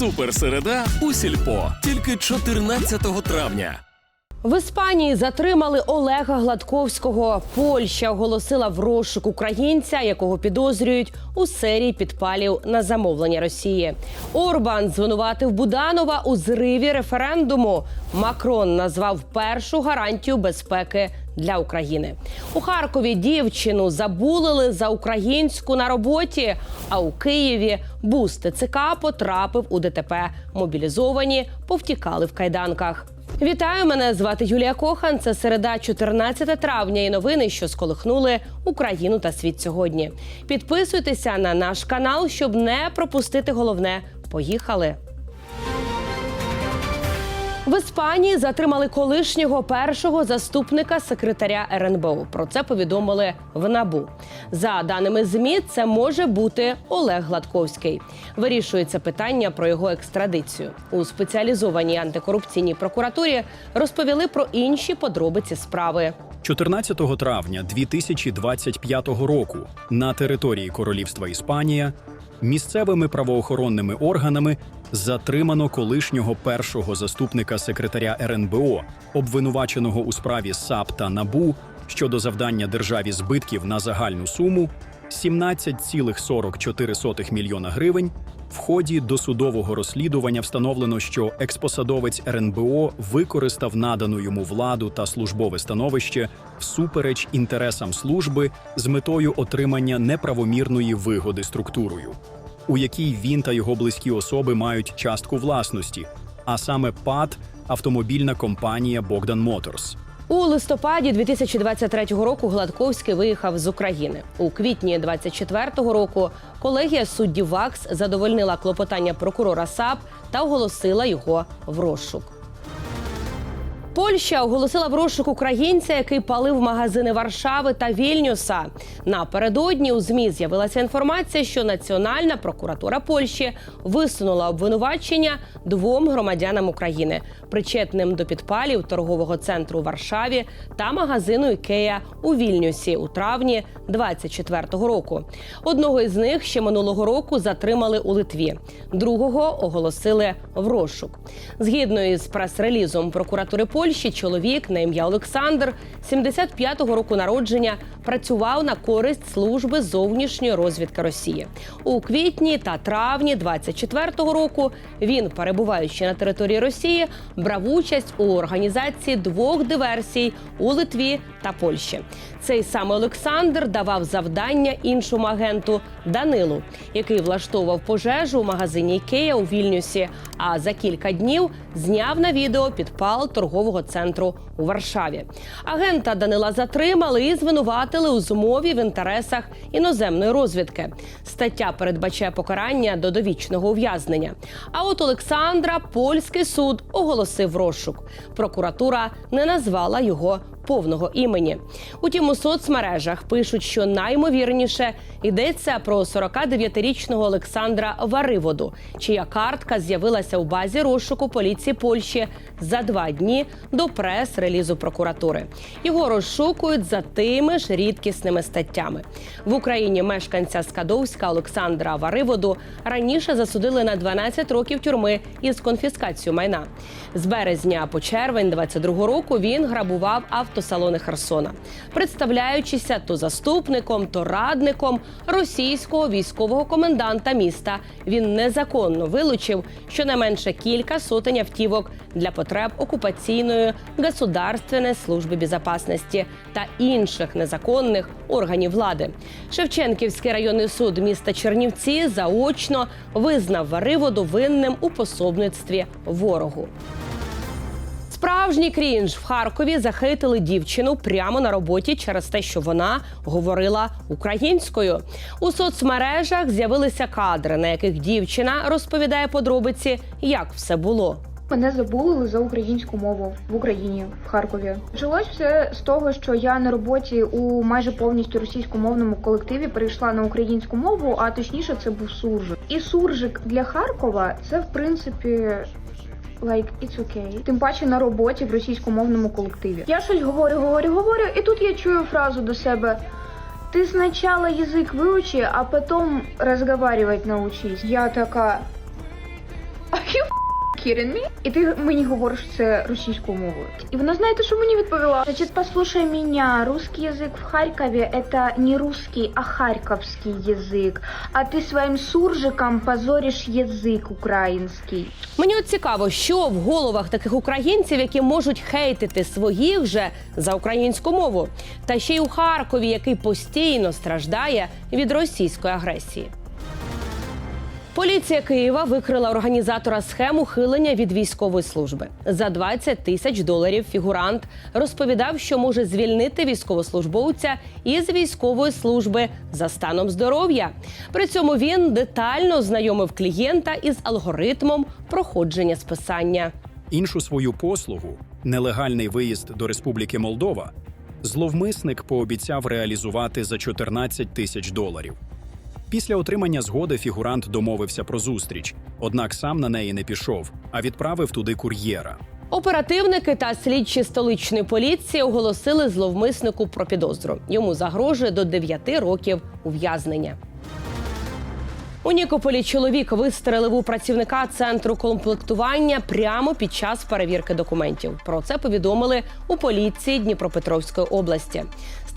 Суперсереда у сільпо тільки 14 травня. В Іспанії затримали Олега Гладковського. Польща оголосила в розшук українця, якого підозрюють у серії підпалів на замовлення Росії. Орбан звинуватив Буданова у зриві референдуму. Макрон назвав першу гарантію безпеки для України. У Харкові дівчину забулили за українську на роботі. А у Києві бус ТЦК потрапив у ДТП. Мобілізовані повтікали в кайданках. Вітаю, мене звати Юлія Кохан. Це середа, 14 травня. І новини, що сколихнули Україну та світ сьогодні. Підписуйтеся на наш канал, щоб не пропустити головне. Поїхали. В Іспанії затримали колишнього першого заступника секретаря РНБО. Про це повідомили в НАБУ. За даними ЗМІ, це може бути Олег Гладковський. Вирішується питання про його екстрадицію. У спеціалізованій антикорупційній прокуратурі розповіли про інші подробиці справи. 14 травня 2025 року на території Королівства Іспанія місцевими правоохоронними органами затримано колишнього першого заступника секретаря РНБО, обвинуваченого у справі САП та НАБУ щодо завдання державі збитків на загальну суму 17,44 мільйона гривень. В ході досудового розслідування встановлено, що експосадовець РНБО використав надану йому владу та службове становище всупереч інтересам служби з метою отримання неправомірної вигоди структурою, у якій він та його близькі особи мають частку власності, а саме ПАД автомобільна компанія Богдан Моторс. У листопаді 2023 року Гладковський виїхав з України. У квітні 2024 року колегія суддів ВАКС задовольнила клопотання прокурора САП та оголосила його в розшук. Польща оголосила в розшук українця, який палив магазини Варшави та Вільнюса. Напередодні у змі з'явилася інформація, що Національна прокуратура Польщі висунула обвинувачення двом громадянам України, причетним до підпалів торгового центру у Варшаві та магазину Ікея у Вільнюсі у травні 24-го року. Одного із них ще минулого року затримали у Литві, другого оголосили в розшук. Згідно із прес-релізом прокуратури Польщі, чоловік на ім'я Олександр, 75-го року народження, працював на користь служби зовнішньої розвідки Росії. У квітні та травні 24-го року він, перебуваючи на території Росії, брав участь у організації двох диверсій у Литві та Польщі. Цей саме Олександр давав завдання іншому агенту Данилу, який влаштовував пожежу у магазині Ікея у Вільнюсі. А за кілька днів зняв на відео підпал торгового центру у Варшаві. Агента Данила затримали і звинуватили у змові в інтересах іноземної розвідки. Стаття передбачає покарання до довічного ув'язнення. А от Олександра польський суд оголосив розшук. Прокуратура не назвала його повного імені. Утім, у соцмережах пишуть, що наймовірніше йдеться про 49-річного Олександра Вариводу, чия картка з'явилася у базі розшуку поліції Польщі за два дні до прес-релізу прокуратури. Його розшукують за тими ж рідкісними статтями. В Україні мешканця Скадовська Олександра Вариводу раніше засудили на 12 років тюрми із конфіскацією майна. З березня по червень 22 року він грабував автосалони Херсона, представляючися то заступником, то радником російського військового коменданта міста. Він незаконно вилучив щонайменше кілька сотень автівок для потреб окупаційної государственної служби безпечності та інших незаконних органів влади. Шевченківський районний суд міста Чернівці заочно визнав Вариводу винним у пособництві ворогу. Справжній крінж в Харкові захейтили дівчину прямо на роботі через те, що вона говорила українською. У соцмережах з'явилися кадри, на яких дівчина розповідає подробиці, як все було. Мене забулили за українську мову в Україні в Харкові. Почалось все з того, що я на роботі у майже повністю російськомовному колективі перейшла на українську мову, а точніше це був суржик. І суржик для Харкова це в принципі. Like, it's okay. Тим паче на роботі в російськомовному колективі. Я щось говорю, говорю, говорю, і тут я чую фразу до себе. Ти спочатку язик вивчи, а потім розговаривать научись. Я така kidding me? І ти мені говориш це російською мовою. І вона знаєте, що мені відповіла? Значить, послушай меня, русский язык в Харькове это не русский, а харьковский язык. А ты своим суржиком позоришь язык украинский. Мені от цікаво, що в головах таких українців, які можуть хейтити своїх же за українську мову, та ще й у Харкові, який постійно страждає від російської агресії. Поліція Києва викрила організатора схем ухилення від військової служби. За 20 тисяч доларів фігурант розповідав, що може звільнити військовослужбовця із військової служби за станом здоров'я. При цьому він детально знайомив клієнта із алгоритмом проходження списання. Іншу свою послугу нелегальний виїзд до Республіки Молдова зловмисник пообіцяв реалізувати за 14 тисяч доларів. Після отримання згоди фігурант домовився про зустріч, однак сам на неї не пішов, а відправив туди кур'єра. Оперативники та слідчі столичної поліції оголосили зловмиснику про підозру. Йому загрожує до 9 років ув'язнення. У Нікополі чоловік вистрелив у працівника центру комплектування прямо під час перевірки документів. Про це повідомили у поліції Дніпропетровської області.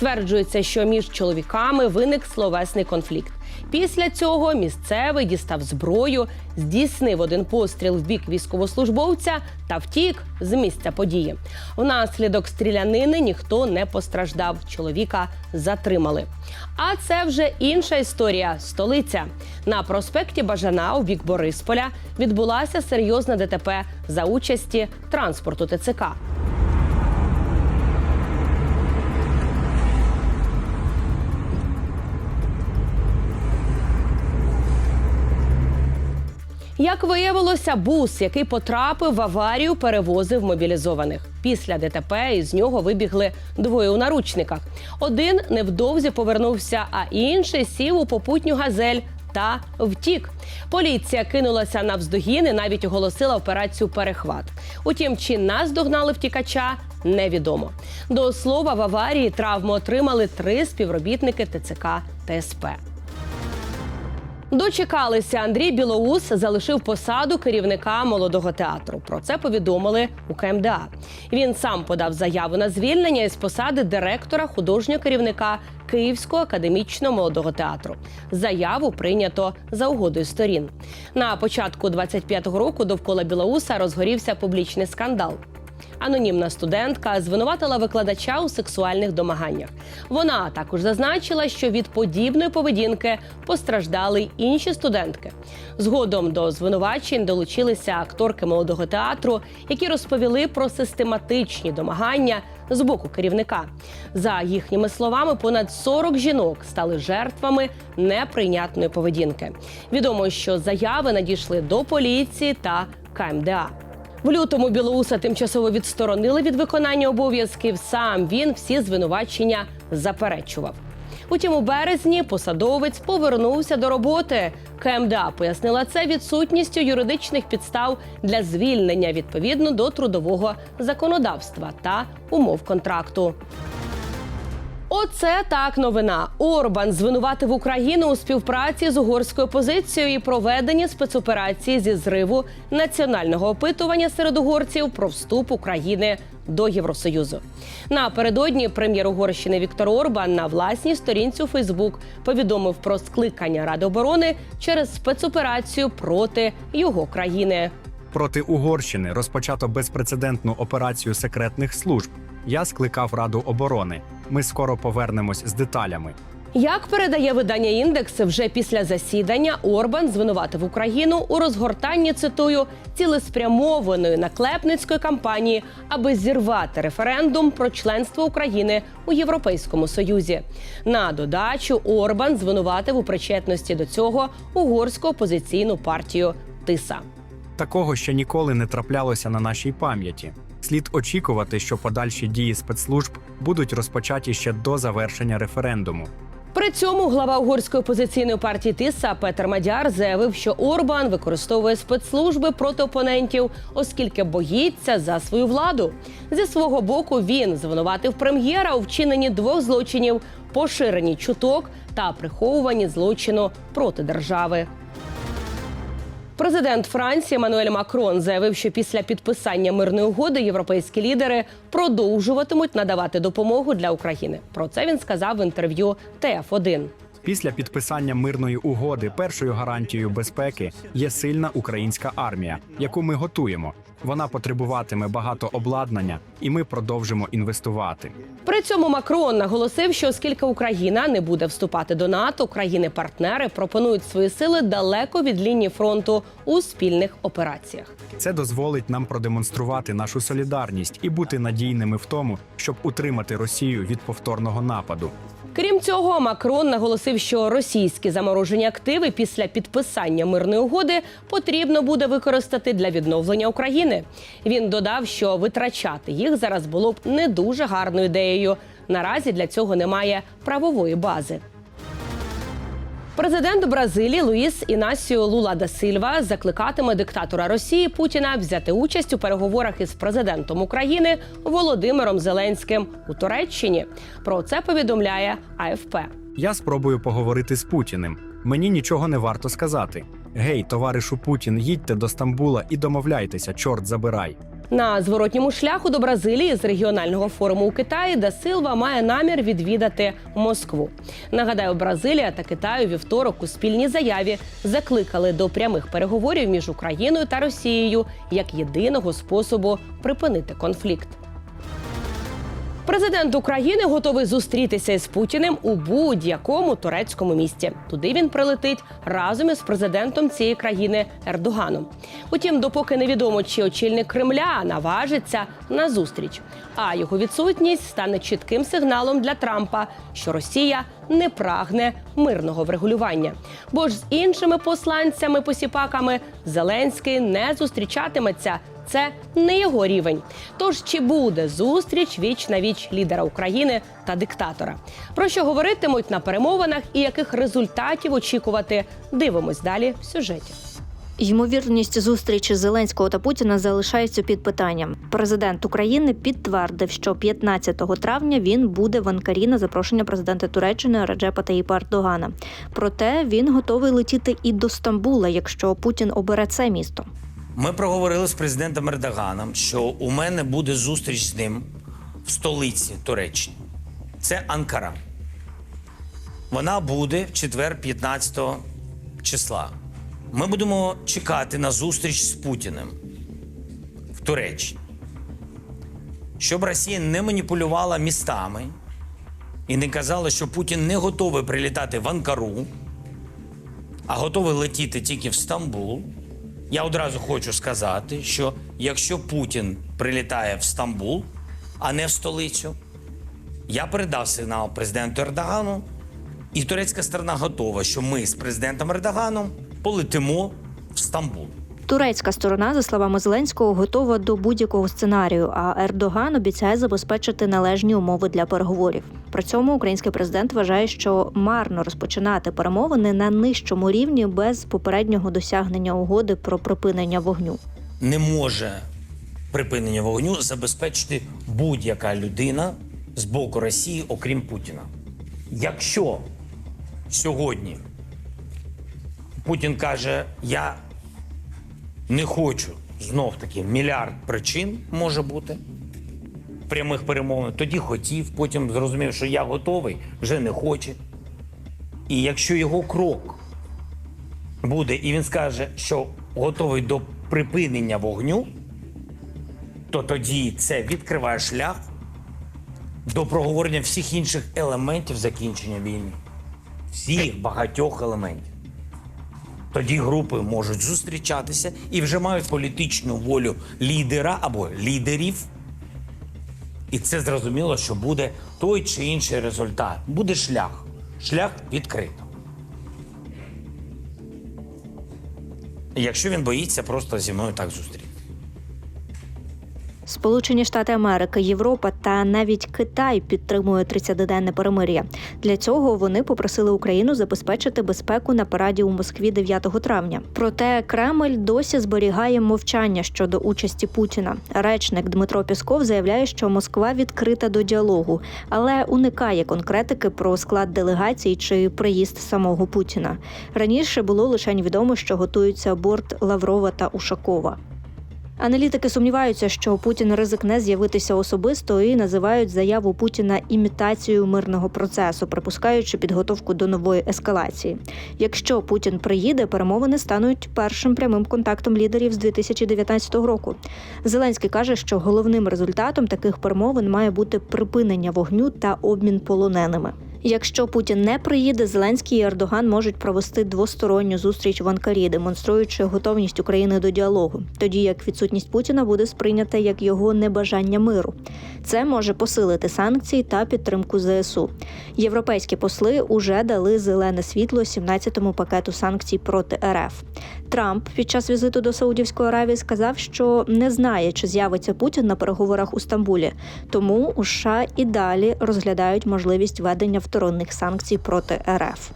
Стверджується, що між чоловіками виник словесний конфлікт. Після цього місцевий дістав зброю, здійснив один постріл в бік військовослужбовця та втік з місця події. Внаслідок стрілянини ніхто не постраждав. Чоловіка затримали. А це вже інша історія. Столиця на проспекті Бажана у бік Борисполя відбулася серйозна ДТП за участі транспорту ТЦК. Як виявилося, бус, який потрапив в аварію, перевозив мобілізованих. Після ДТП із нього вибігли двоє у наручниках. Один невдовзі повернувся, а інший сів у попутню газель. Та втік. Поліція кинулася на вздогін і навіть оголосила операцію перехват. Утім, чи наздогнали втікача, невідомо. До слова, в аварії травму отримали три співробітники ТЦК та СП. Дочекалися Андрій Білоус залишив посаду керівника молодого театру. Про це повідомили у КМДА. Він сам подав заяву на звільнення із посади директора художнього керівника Київського академічного молодого театру. Заяву прийнято за угодою сторін. На початку 25-го року довкола Білоуса розгорівся публічний скандал. Анонімна студентка звинуватила викладача у сексуальних домаганнях. Вона також зазначила, що від подібної поведінки постраждали інші студентки. Згодом до звинувачень долучилися акторки молодого театру, які розповіли про систематичні домагання з боку керівника. За їхніми словами, понад 40 жінок стали жертвами неприйнятної поведінки. Відомо, що заяви надійшли до поліції та КМДА. В лютому Білоуса тимчасово відсторонили від виконання обов'язків. Сам він всі звинувачення заперечував. Утім, у березні посадовець повернувся до роботи. КМДА пояснила це відсутністю юридичних підстав для звільнення відповідно до трудового законодавства та умов контракту. Оце так новина. Орбан звинуватив Україну у співпраці з угорською опозицією і проведенні спецоперації зі зриву національного опитування серед угорців про вступ України до Євросоюзу. Напередодні прем'єр Угорщини Віктор Орбан на власній сторінці у Фейсбук повідомив про скликання Ради оборони через спецоперацію проти його країни. Проти Угорщини розпочато безпрецедентну операцію секретних служб. Я скликав Раду оборони. Ми скоро повернемось з деталями. Як передає видання індекс, вже після засідання Орбан звинуватив Україну у розгортанні цитую цілеспрямованої наклепницької кампанії, аби зірвати референдум про членство України у Європейському Союзі. На додачу Орбан звинуватив у причетності до цього угорську опозиційну партію Тиса. Такого ще ніколи не траплялося на нашій пам'яті. Слід очікувати, що подальші дії спецслужб будуть розпочаті ще до завершення референдуму. При цьому глава угорської опозиційної партії Тиса Петер Мадяр заявив, що Орбан використовує спецслужби проти опонентів, оскільки боїться за свою владу. Зі свого боку він звинуватив прем'єра у вчиненні двох злочинів: поширенні чуток та приховуванні злочину проти держави. Президент Франції Еммануель Макрон заявив, що після підписання мирної угоди європейські лідери продовжуватимуть надавати допомогу для України. Про це він сказав в інтерв'ю ТФ1. Після підписання мирної угоди першою гарантією безпеки є сильна українська армія, яку ми готуємо. Вона потребуватиме багато обладнання, і ми продовжимо інвестувати. При цьому Макрон наголосив, що оскільки Україна не буде вступати до НАТО, країни-партнери пропонують свої сили далеко від лінії фронту у спільних операціях. Це дозволить нам продемонструвати нашу солідарність і бути надійними в тому, щоб утримати Росію від повторного нападу. Крім цього, Макрон наголосив, що російські заморожені активи після підписання мирної угоди потрібно буде використати для відновлення України. Він додав, що витрачати їх зараз було б не дуже гарною ідеєю. Наразі для цього немає правової бази. Президент Бразилії Луїс Інасіо Лула да Сильва закликатиме диктатора Росії Путіна взяти участь у переговорах із президентом України Володимиром Зеленським у Туреччині. Про це повідомляє АФП. Я спробую поговорити з Путіним. Мені нічого не варто сказати. Гей, товаришу Путін, їдьте до Стамбула і домовляйтеся, чорт забирай. На зворотньому шляху до Бразилії з регіонального форуму у Китаї Да Силва має намір відвідати Москву. Нагадаю, Бразилія та Китай у вівторок у спільній заяві закликали до прямих переговорів між Україною та Росією як єдиного способу припинити конфлікт. Президент України готовий зустрітися із Путіним у будь-якому турецькому місті. Туди він прилетить разом із президентом цієї країни Ердоганом. Утім, допоки невідомо, чи очільник Кремля наважиться на зустріч. А його відсутність стане чітким сигналом для Трампа, що Росія не прагне мирного врегулювання. Бо ж з іншими посланцями-посіпаками Зеленський не зустрічатиметься. Це не його рівень. Тож чи буде зустріч віч на віч лідера України та диктатора? Про що говоритимуть на перемовинах і яких результатів очікувати? Дивимось далі в сюжеті. Ймовірність зустрічі Зеленського та Путіна залишається під питанням. Президент України підтвердив, що 15 травня він буде в Анкарі на запрошення президента Туреччини Раджепа Таїпа Ердогана. Проте він готовий летіти і до Стамбула, якщо Путін обере це місто. Ми проговорили з президентом Ердоганом, що у мене буде зустріч з ним в столиці Туреччини. Це Анкара. Вона буде в четвер, 15 числа. Ми будемо чекати на зустріч з Путіним в Туреччині. Щоб Росія не маніпулювала містами і не казала, що Путін не готовий прилітати в Анкару, а готовий летіти тільки в Стамбул. Я одразу хочу сказати, що якщо Путін прилітає в Стамбул, а не в столицю, я передав сигнал президенту Ердогану, і турецька сторона готова, що ми з президентом Ердоганом полетимо в Стамбул. Турецька сторона, за словами Зеленського, готова до будь-якого сценарію. А Ердоган обіцяє забезпечити належні умови для переговорів. При цьому український президент вважає, що марно розпочинати перемовини на нижчому рівні без попереднього досягнення угоди про припинення вогню. Не може припинення вогню забезпечити будь-яка людина з боку Росії, окрім Путіна. Якщо сьогодні Путін каже, я не хочу знов таки мільярд причин може бути прямих перемовин, тоді хотів, потім зрозумів, що я готовий, вже не хоче. І якщо його крок буде, і він скаже, що готовий до припинення вогню, то тоді це відкриває шлях до проговорення всіх інших елементів закінчення війни. Всіх багатьох елементів. Тоді групи можуть зустрічатися і вже мають політичну волю лідера або лідерів. І це зрозуміло, що буде той чи інший результат. Буде шлях. Шлях відкрито. Якщо він боїться просто зі мною так зустріти. Сполучені Штати Америки, Європа та навіть Китай підтримують 30-денне перемир'я. Для цього вони попросили Україну забезпечити безпеку на параді у Москві 9 травня. Проте Кремль досі зберігає мовчання щодо участі Путіна. Речник Дмитро Пісков заявляє, що Москва відкрита до діалогу, але уникає конкретики про склад делегацій чи приїзд самого Путіна. Раніше було лише відомо, що готується борт Лаврова та Ушакова. Аналітики сумніваються, що Путін ризикне з'явитися особисто і називають заяву Путіна імітацією мирного процесу, припускаючи підготовку до нової ескалації. Якщо Путін приїде, перемовини стануть першим прямим контактом лідерів з 2019 року. Зеленський каже, що головним результатом таких перемовин має бути припинення вогню та обмін полоненими. Якщо Путін не приїде, Зеленський і Ердоган можуть провести двосторонню зустріч в Анкарі, демонструючи готовність України до діалогу, тоді як відсутність Путіна буде сприйнята як його небажання миру. Це може посилити санкції та підтримку ЗСУ. Європейські посли уже дали зелене світло 17-му пакету санкцій проти РФ. Трамп під час візиту до Саудівської Аравії сказав, що не знає, чи з'явиться Путін на переговорах у Стамбулі. Тому у США і далі розглядають можливість введення вторинних санкцій проти РФ.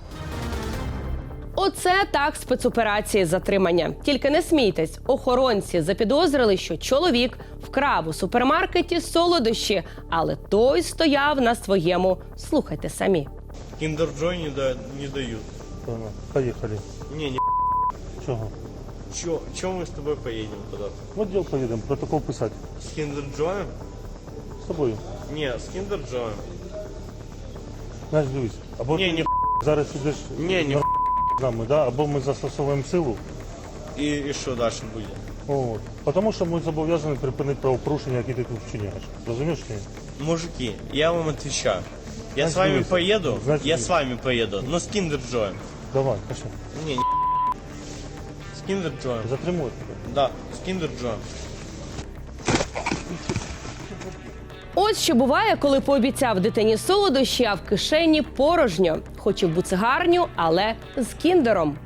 Оце так спецоперації затримання. Тільки не смійтесь, охоронці запідозрили, що чоловік вкрав у супермаркеті солодощі, але той стояв на своєму. Слухайте самі. Joy не, да, не дают. Понял. Поехали. Не, не Чого? чё, чё мы с тобой поедем куда-то? В отдел поїдемо, протокол писати. С Kinder Joy? З тобою. Не, с Kinder Joy. Знаєш, дивись. Або Не, ти не зараз ідеш Не, не з нами, да? або ми застосовуємо силу. И, и что дальше будет? От. Тому що ми зобов'язані припинити правопорушення, які ти тут вчиняєш. Розумієш чи ні? Мужики, я вам отвечаю. Я Значит, с вами дивись. поеду, Значит, я дивись. с вами поеду, но с Kinder Joy. Давай, пошли. Не, не С Kinder Joy. Затримуй тебе. Да, с Kinder Joy. Ось що буває, коли пообіцяв дитині солодощі, а в кишені порожньо. Хотів буцегарню, але з кіндером.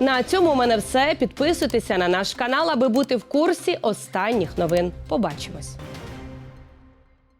На цьому у мене все. Підписуйтеся на наш канал, аби бути в курсі останніх новин. Побачимось.